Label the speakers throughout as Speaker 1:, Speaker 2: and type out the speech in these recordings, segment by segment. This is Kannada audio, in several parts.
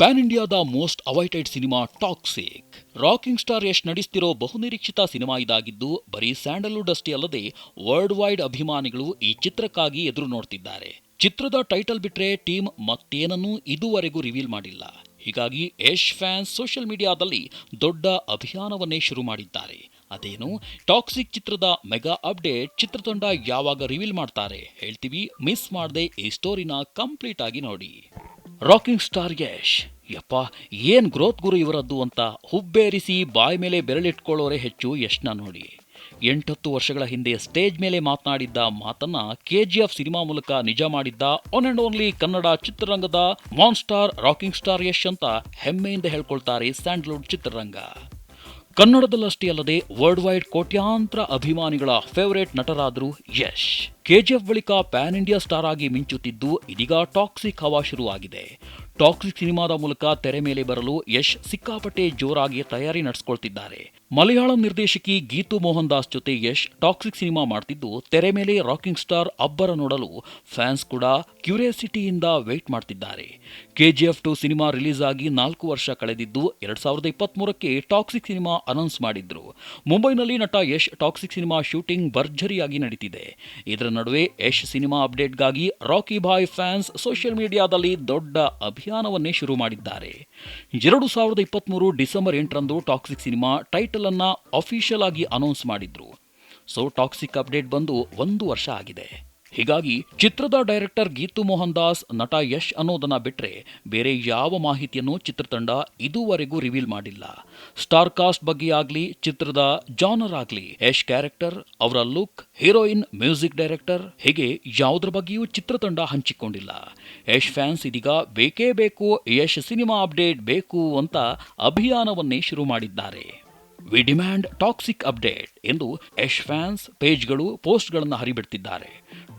Speaker 1: ಪ್ಯಾನ್ ಇಂಡಿಯಾದ most awaited cinema Toxic rocking star Yash ನಡೆಸ್ತಿರೋ ಬಹುನಿರೀಕ್ಷಿತ ಸಿನಿಮಾ ಇದಾಗಿದ್ದು, ಬರೀ ಸ್ಯಾಂಡಲ್ವುಡ್ ಅಷ್ಟೇ ಅಲ್ಲದೆ ವರ್ಲ್ಡ್ ವೈಡ್ ಅಭಿಮಾನಿಗಳು ಈ ಚಿತ್ರಕ್ಕಾಗಿ ಎದುರು ನೋಡ್ತಿದ್ದಾರೆ. ಚಿತ್ರದ ಟೈಟಲ್ ಬಿಟ್ರೆ ಟೀಮ್ ಮತ್ತೇನನ್ನೂ ಇದುವರೆಗೂ ರಿವೀಲ್ ಮಾಡಿಲ್ಲ. ಹೀಗಾಗಿ ಯಶ್ ಫ್ಯಾನ್ಸ್ ಸೋಷಿಯಲ್ ಮೀಡಿಯಾದಲ್ಲಿ ದೊಡ್ಡ ಅಭಿಯಾನವನ್ನೇ ಶುರು ಮಾಡಿದ್ದಾರೆ. ಅದೇನು? ಟಾಕ್ಸಿಕ್ ಚಿತ್ರದ ಮೆಗಾ ಅಪ್ಡೇಟ್ ಚಿತ್ರತಂಡ ಯಾವಾಗ ರಿವೀಲ್ ಮಾಡ್ತಾರೆ ಹೇಳ್ತೀವಿ? ಮಿಸ್ ಮಾಡದೆ ಈ ಸ್ಟೋರಿನ ಕಂಪ್ಲೀಟ್ ಆಗಿ ನೋಡಿ. Rocking star Yash. ಯಪ್ಪ, ಏನ್ ಗ್ರೋತ್ ಗುರು ಇವರದ್ದು ಅಂತ ಹುಬ್ಬೇರಿಸಿ ಬಾಯ್ ಮೇಲೆ ಬೆರಳಿಟ್ಕೊಳ್ಳೋರೆ ಹೆಚ್ಚು ಯಶ್ನ ನೋಡಿ. ಎಂಟತ್ತು ವರ್ಷಗಳ ಹಿಂದೆ ಸ್ಟೇಜ್ ಮೇಲೆ ಮಾತನಾಡಿದ್ದ ಮಾತನ್ನ ಎಫ್ ಸಿನಿಮಾ ಮೂಲಕ ನಿಜ ಮಾಡಿದ್ದ ಒನ್ ಅಂಡ್ ಓನ್ಲಿ ಕನ್ನಡ ಚಿತ್ರರಂಗದ ಮಾನ್ಸ್ಟಾರ್ ರಾಕಿಂಗ್ ಸ್ಟಾರ್ ಯಶ್ ಅಂತ ಹೆಮ್ಮೆಯಿಂದ ಹೇಳ್ಕೊಳ್ತಾರೆ ಸ್ಯಾಂಡಲ್ವುಡ್ ಚಿತ್ರರಂಗ. ಕನ್ನಡದಲ್ಲಷ್ಟೇ ಅಲ್ಲದೆ ವರ್ಲ್ಡ್ ವೈಡ್ ಕೋಟ್ಯಾಂತರ ಅಭಿಮಾನಿಗಳ ಫೇವರೇಟ್ ನಟರಾದರು ಯಶ್. ಕೆಜಿಎಫ್ ಬಳಿಕ ಪ್ಯಾನ್ ಇಂಡಿಯಾ ಸ್ಟಾರ್ ಆಗಿ ಮಿಂಚುತ್ತಿದ್ದು ಇದೀಗ ಟಾಕ್ಸಿಕ್ ಹವಾ ಶುರುವಾಗಿದೆ. ಟಾಕ್ಸಿಕ್ ಸಿನಿಮಾದ ಮೂಲಕ ತೆರೆ ಮೇಲೆ ಬರಲು ಯಶ್ ಸಿಕ್ಕಾಪಟ್ಟೆ ಜೋರಾಗಿ ತಯಾರಿ ನಡೆಸಿಕೊಳ್ತಿದ್ದಾರೆ. ಮಲಯಾಳಂ ನಿರ್ದೇಶಕಿ ಗೀತು ಮೋಹನ್ ದಾಸ್ ಜೊತೆ ಯಶ್ ಟಾಕ್ಸಿಕ್ ಸಿನಿಮಾ ಮಾಡ್ತಿದ್ದು ತೆರೆ ಮೇಲೆ ರಾಕಿಂಗ್ ಸ್ಟಾರ್ ಅಬ್ಬರ ನೋಡಲು ಫ್ಯಾನ್ಸ್ ಕೂಡ ಕ್ಯೂರಿಯಾಸಿಟಿಯಿಂದ ವೇಟ್ ಮಾಡ್ತಿದ್ದಾರೆ. ಕೆಜಿಎಫ್ ಟು ಸಿನಿಮಾ ರಿಲೀಸ್ ಆಗಿ ನಾಲ್ಕು ವರ್ಷ ಕಳೆದಿದ್ದು ಎರಡ್ ಸಾವಿರದ ಇಪ್ಪತ್ಮೂರಕ್ಕೆ ಟಾಕ್ಸಿಕ್ ಸಿನಿಮಾ ಅನೌನ್ಸ್ ಮಾಡಿದ್ರು. ಮುಂಬೈನಲ್ಲಿ ನಟ ಯಶ್ ಟಾಕ್ಸಿಕ್ ಸಿನಿಮಾ ಶೂಟಿಂಗ್ ಭರ್ಜರಿಯಾಗಿ ನಡೀತಿದೆ. ಇದರ ನಡುವೆ ಯಶ್ ಸಿನಿಮಾ ಅಪ್ಡೇಟ್ಗಾಗಿ ರಾಕಿ ಬಾಯ್ ಫ್ಯಾನ್ಸ್ ಸೋಷಿಯಲ್ ಮೀಡಿಯಾದಲ್ಲಿ ದೊಡ್ಡ ಅಭಿಯಾನವನ್ನೇ ಶುರು ಮಾಡಿದ್ದಾರೆ. ಎರಡು ಸಾವಿರದ ಇಪ್ಪತ್ತ್ಮೂರು ಡಿಸೆಂಬರ್ ಎಂಟರಂದು ಟಾಕ್ಸಿಕ್ ಸಿನಿಮಾ ಟೈಟಲ್ ಅನ್ನ ಅಫಿಷಿಯಲ್ ಆಗಿ ಅನೌನ್ಸ್ ಮಾಡಿದ್ರು. ಸೊ ಟಾಕ್ಸಿಕ್ ಅಪ್ಡೇಟ್ ಬಂದು ಒಂದು ವರ್ಷ ಆಗಿದೆ. ಹೀಗಾಗಿ ಚಿತ್ರದ ಡೈರೆಕ್ಟರ್ ಗೀತು ಮೋಹನ್ ದಾಸ್, ನಟ ಯಶ್ ಅನ್ನೋದನ್ನ ಬಿಟ್ರೆ ಬೇರೆ ಯಾವ ಮಾಹಿತಿಯನ್ನು ಚಿತ್ರತಂಡ ಇದುವರೆಗೂ ರಿವೀಲ್ ಮಾಡಿಲ್ಲ. ಸ್ಟಾರ್ ಕಾಸ್ಟ್ ಬಗ್ಗೆ ಆಗಲಿ, ಚಿತ್ರದ ಜಾನರ್ ಆಗ್ಲಿ, ಯಶ್ ಕ್ಯಾರೆಕ್ಟರ್, ಅವರ ಲುಕ್, ಹೀರೋಯಿನ್, ಮ್ಯೂಸಿಕ್ ಡೈರೆಕ್ಟರ್, ಹೀಗೆ ಯಾವುದ್ರ ಬಗ್ಗೆಯೂ ಚಿತ್ರತಂಡ ಹಂಚಿಕೊಂಡಿಲ್ಲ. ಯಶ್ ಫ್ಯಾನ್ಸ್ ಇದೀಗ ಬೇಕೇ ಬೇಕು, ಯಶ್ ಸಿನಿಮಾ ಅಪ್ಡೇಟ್ ಬೇಕು ಅಂತ ಅಭಿಯಾನವನ್ನೇ ಶುರು ಮಾಡಿದ್ದಾರೆ. ವಿ ಡಿಮ್ಯಾಂಡ್ ಟಾಕ್ಸಿಕ್ ಅಪ್ಡೇಟ್ ಎಂದು ಯಶ್ ಫ್ಯಾನ್ಸ್ ಪೇಜ್ಗಳು, ಪೋಸ್ಟ್ಗಳನ್ನು ಹರಿಬಿಡ್ತಿದ್ದಾರೆ.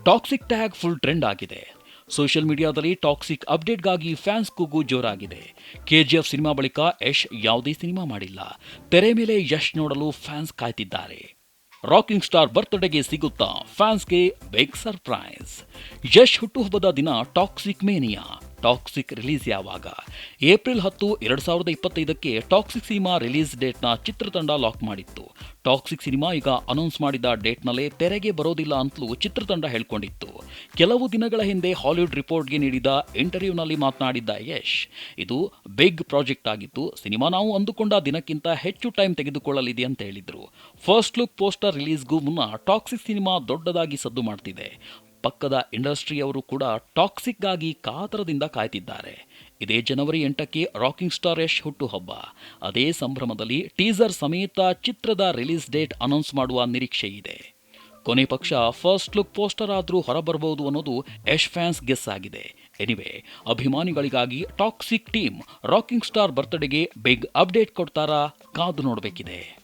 Speaker 1: ಟಾಕ್ಸಿಕ್ ಟ್ಯಾಗ್ ಫುಲ್ ಟ್ರೆಂಡ್ ಆಗಿದೆ. ಸೋಷಿಯಲ್ ಮೀಡಿಯಾದಲ್ಲಿ ಟಾಕ್ಸಿಕ್ ಅಪ್ಡೇಟ್ಗಾಗಿ ಫ್ಯಾನ್ಸ್ ಕೂಗು ಜೋರಾಗಿದೆ. ಕೆಜಿಎಫ್ ಸಿನಿಮಾ ಬಳಿಕ ಯಶ್ ಯಾವುದೇ ಸಿನಿಮಾ ಮಾಡಿಲ್ಲ. ತೆರೆ ಮೇಲೆ ಯಶ್ ನೋಡಲು ಫ್ಯಾನ್ಸ್ ಕಾಯ್ತಿದ್ದಾರೆ. ರಾಕಿಂಗ್ ಸ್ಟಾರ್ ಬರ್ತ್ಡೇಗೆ ಸಿಗುತ್ತಾ ಫ್ಯಾನ್ಸ್ಗೆ ಬಿಗ್ ಸರ್ಪ್ರೈಸ್. ಯಶ್ ಹುಟ್ಟುಹಬ್ಬದ ದಿನ ಟಾಕ್ಸಿಕ್ ಮೇನಿಯಾ. ಟಾಕ್ಸಿಕ್ ರಿಲೀಸ್ ಯಾವಾಗ? ಏಪ್ರಿಲ್ ಹತ್ತು, ಎರಡು ಸಾವಿರದ ಇಪ್ಪತ್ತೈದಕ್ಕೆ ಟಾಕ್ಸಿಕ್ ಸಿನಿಮಾ ರಿಲೀಸ್ ಡೇಟ್ನ ಚಿತ್ರತಂಡ ಲಾಕ್ ಮಾಡಿತ್ತು. ಟಾಕ್ಸಿಕ್ ಸಿನಿಮಾ ಈಗ ಅನೌನ್ಸ್ ಮಾಡಿದ ಡೇಟ್ನಲ್ಲೇ ತೆರೆಗೆ ಬರೋದಿಲ್ಲ ಅಂತಲೂ ಚಿತ್ರತಂಡ ಹೇಳ್ಕೊಂಡಿತ್ತು. ಕೆಲವು ದಿನಗಳ ಹಿಂದೆ ಹಾಲಿವುಡ್ ರಿಪೋರ್ಟ್ಗೆ ನೀಡಿದ ಇಂಟರ್ವ್ಯೂನಲ್ಲಿ ಮಾತನಾಡಿದ್ದ ಯಶ್, ಇದು ಬಿಗ್ ಪ್ರಾಜೆಕ್ಟ್ ಆಗಿತ್ತು, ಸಿನಿಮಾ ನಾವು ಅಂದುಕೊಂಡ ದಿನಕ್ಕಿಂತ ಹೆಚ್ಚು ಟೈಮ್ ತೆಗೆದುಕೊಳ್ಳಲಿದೆ ಅಂತ ಹೇಳಿದರು. ಫಸ್ಟ್ ಲುಕ್ ಪೋಸ್ಟರ್ ರಿಲೀಸ್ಗೂ ಮುನ್ನ ಟಾಕ್ಸಿಕ್ ಸಿನಿಮಾ ದೊಡ್ಡದಾಗಿ ಸದ್ದು ಮಾಡ್ತಿದೆ. ಪಕ್ಕದ ಇಂಡಸ್ಟ್ರಿಯವರು ಕೂಡ ಟಾಕ್ಸಿಕ್ಗಾಗಿ ಕಾತರದಿಂದ ಕಾಯ್ತಿದ್ದಾರೆ. ಇದೇ ಜನವರಿ ಎಂಟಕ್ಕೆ ರಾಕಿಂಗ್ ಸ್ಟಾರ್ ಯಶ್ ಹುಟ್ಟುಹಬ್ಬ. ಅದೇ ಸಂಭ್ರಮದಲ್ಲಿ ಟೀಸರ್ ಸಮೇತ ಚಿತ್ರದ ರಿಲೀಸ್ ಡೇಟ್ ಅನೌನ್ಸ್ ಮಾಡುವ ನಿರೀಕ್ಷೆ ಇದೆ. ಕೊನೆ ಪಕ್ಷ ಫಸ್ಟ್ ಲುಕ್ ಪೋಸ್ಟರ್ ಆದರೂ ಹೊರಬರಬಹುದು ಅನ್ನೋದು ಯಶ್ ಫ್ಯಾನ್ಸ್ ಗೆಸ್ ಆಗಿದೆ. ಎನಿವೆ, ಅಭಿಮಾನಿಗಳಿಗಾಗಿ ಟಾಕ್ಸಿಕ್ ಟೀಮ್ ರಾಕಿಂಗ್ ಸ್ಟಾರ್ ಬರ್ತ್ಡೇಗೆ ಬಿಗ್ ಅಪ್ಡೇಟ್ ಕೊಡ್ತಾರಾ ಕಾದು ನೋಡಬೇಕಿದೆ.